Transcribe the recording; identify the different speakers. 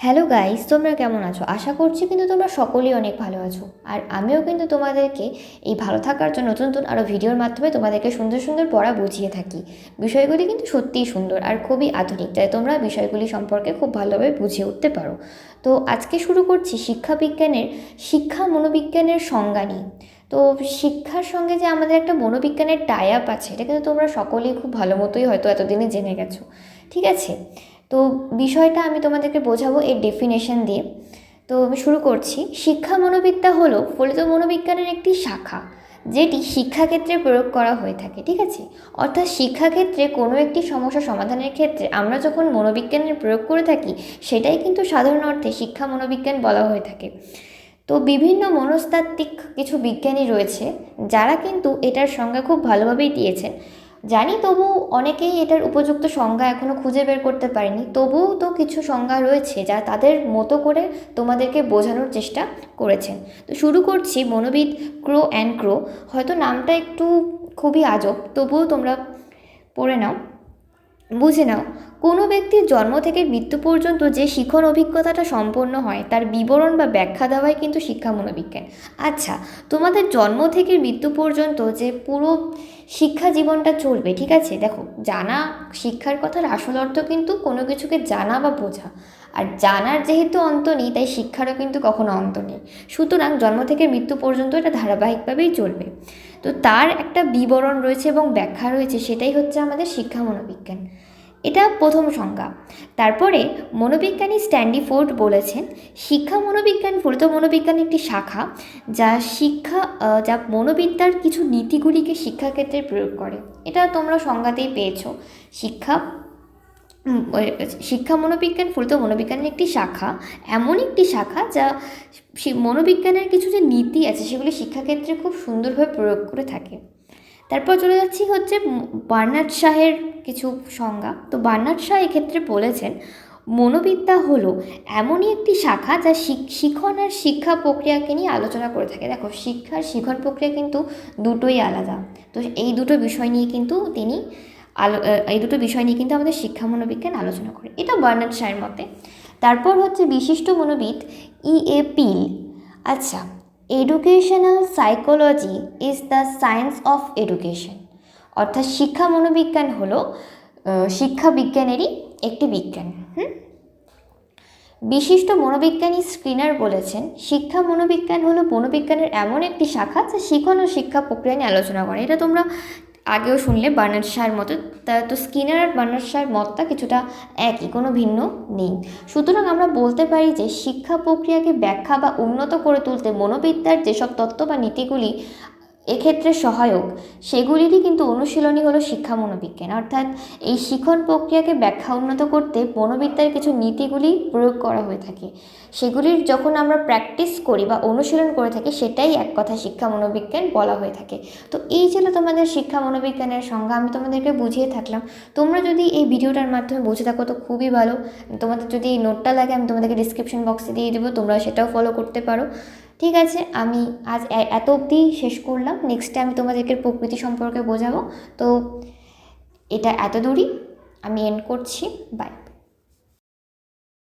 Speaker 1: Hello guys তোমরা কেমন আছো? আশা করছি কিন্তু তোমরা সকলেই অনেক ভালো আছো। আর আমিও কিন্তু তোমাদেরকে এই ভালো থাকার জন্য নতুন নতুন আরও ভিডিওর মাধ্যমে তোমাদেরকে সুন্দর সুন্দর পড়া বুঝিয়ে থাকি। বিষয়গুলি কিন্তু সত্যিই সুন্দর আর খুবই আধুনিক, তাই তোমরা বিষয়গুলি সম্পর্কে খুব ভালোভাবে বুঝিয়ে উঠতে পারো। তো আজকে শুরু করছি শিক্ষা বিজ্ঞানের শিক্ষা মনোবিজ্ঞানের সংজ্ঞা নিয়ে। তো শিক্ষার সঙ্গে যে আমাদের একটা মনোবিজ্ঞানের টাই আপ আছে, এটা কিন্তু তোমরা সকলেই খুব ভালো মতোই হয়তো এতদিনে জেনে গেছো। ঠিক আছে? তো বিষয়টা আমি তোমাদেরকে বোঝাবো এর ডেফিনেশন দিয়ে। তো আমি শুরু করছি। শিক্ষা মনোবিদ্যা হলো ফলিত মনোবিজ্ঞানের একটি শাখা, যেটি শিক্ষাক্ষেত্রে প্রয়োগ করা হয়ে থাকে, ঠিক আছে? অর্থাৎ শিক্ষাক্ষেত্রে কোনো একটি সমস্যা সমাধানের ক্ষেত্রে আমরা যখন মনোবিজ্ঞানের প্রয়োগ করে থাকি, সেটাই কিন্তু সাধারণ অর্থে শিক্ষা মনোবিজ্ঞান বলা হয়ে থাকে। তো বিভিন্ন মনস্তাত্ত্বিক কিছু বিজ্ঞানী রয়েছে, যারা কিন্তু এটার সংজ্ঞা খুব ভালোভাবেই দিয়েছেন। জানি, তবু অনেকেই এটার উপযুক্ত সংজ্ঞা এখনও খুঁজে বের করতে পারেনি। তবুও তো কিছু সংজ্ঞা রয়েছে যা তাদের মতো করে তোমাদেরকে বোঝানোর চেষ্টা করেছেন তো শুরু করছি মনোবিদ ক্রো অ্যান্ড ক্রো। হয়তো নামটা একটু খুবই আজব, তবুও তোমরা পড়ে নাও। বুঝে নাও, কোনো ব্যক্তির জন্ম থেকে মৃত্যু পর্যন্ত যে শিখন অভিজ্ঞতাটা সম্পন্ন হয়, তার বিবরণ বা ব্যাখ্যা দেওয়াই কিন্তু শিক্ষা মনোবিজ্ঞান। আচ্ছা তোমাদের জন্ম থেকে মৃত্যু পর্যন্ত যে পুরো শিক্ষা জীবনটা চলবে, ঠিক আছে? দেখো, জানা শিক্ষার কথার আসল অর্থ কিন্তু কোনো কিছুকে জানা বা বোঝা। আর জানার যেহেতু অন্ত নেই, তাই শিক্ষারও কিন্তু কখনো অন্ত নেই। সুতরাং জন্ম থেকে মৃত্যু পর্যন্ত এটা ধারাবাহিকভাবেই চলবে। তো তার একটা বিবরণ রয়েছে এবং ব্যাখ্যা রয়েছে, সেটাই হচ্ছে আমাদের শিক্ষা মনোবিজ্ঞান। এটা প্রথম সংজ্ঞা। তারপরে মনোবিজ্ঞানী স্ট্যান্ডি ফোর্ড বলেছেন, শিক্ষা মনোবিজ্ঞান, ফলিত মনোবিজ্ঞান একটি শাখা যা শিক্ষা যা মনোবিদ্যার কিছু নীতিগুলিকে শিক্ষাক্ষেত্রে প্রয়োগ করে। এটা তোমরা সংজ্ঞাতেই পেয়েছ। শিক্ষা শিক্ষা মনোবিজ্ঞান ফলিত মনোবিজ্ঞানের একটি শাখা, এমন একটি শাখা যা মনোবিজ্ঞানের কিছু যে নীতি আছে সেগুলি শিক্ষাক্ষেত্রে খুব সুন্দরভাবে প্রয়োগ করে থাকে। তারপর চলে যাচ্ছি হচ্ছে বার্নার্ড শাহের কিছু সংজ্ঞা। তো বার্নার্ড শাহ এক্ষেত্রে বলেছেন, মনোবিদ্যা হলো এমনই একটি শাখা যা শিখন আর শিক্ষা প্রক্রিয়াকে নিয়ে আলোচনা করে থাকে। দেখো শিক্ষার শিখন প্রক্রিয়া কিন্তু দুটোই আলাদা। তো এই দুটো বিষয় নিয়ে কিন্তু তিনি আলো এই দুটো বিষয় নিয়ে কিন্তু আমাদের শিক্ষা মনোবিজ্ঞান আলোচনা করে। এটা বার্নার্ড শাহের মতে। তারপর হচ্ছে বিশিষ্ট মনোবিদ ই এ পিল। আচ্ছা educational psychology is the science of education অর্থাৎ শিক্ষা মনোবিজ্ঞান হলো শিক্ষা বিজ্ঞানেরই একটি বিজ্ঞান। হুম? বিশিষ্ট মনোবিজ্ঞানী স্ক্রিনার বলেছেন, শিক্ষা মনোবিজ্ঞান হলো মনোবিজ্ঞানের এমন একটি শাখা যা শিখন ও শিক্ষা প্রক্রিয়া নিয়ে আলোচনা করে। এটা তোমরা আগেও শুনলে বার্নার্ড শাহের মতো, তা স্কিনার আর বার্নার্ড শাহের মতটা কিছুটা একই, কোনো ভিন্ন নেই। সুতরাং আমরা বলতে পারি যে শিক্ষা প্রক্রিয়াকে ব্যাখ্যা বা উন্নত করে তুলতে মনোবিদ্যার যেসব তত্ত্ব বা নীতিগুলি এক্ষেত্রে সহায়ক। সেগুলিরই কিন্তু অনুশীলনী হলো শিক্ষা মনোবিজ্ঞান। অর্থাৎ এই শিখন প্রক্রিয়াকে ব্যাখ্যা উন্নত করতে মনোবিদ্যার কিছু নীতিগুলি প্রয়োগ করা হয়ে থাকে। সেগুলির যখন আমরা প্র্যাকটিস করি বা অনুশীলন করে থাকি, সেটাই এক কথা শিক্ষা মনোবিজ্ঞান বলা হয়ে থাকে। তো এই ছিল তোমাদের শিক্ষা মনোবিজ্ঞানের সংজ্ঞা। আমি তোমাদেরকে বুঝিয়ে থাকলাম। তোমরা যদি এই ভিডিওটার মাধ্যমে বুঝে থাকো তো খুবই ভালো। তোমাদের যদি এই নোটটা লাগে, আমি তোমাদেরকে ডিসক্রিপশন বক্সে দিয়ে দেবো। তোমরা সেটাও ফলো করতে পারো। ঠিক আছে, আমি আজ এত অবধি শেষ করলাম। নেক্সট আমি তোমাদেরকে প্রকৃতি সম্পর্কে বোঝাবো। তো, এটা এত দূরই আমি এন্ড করছি। বাই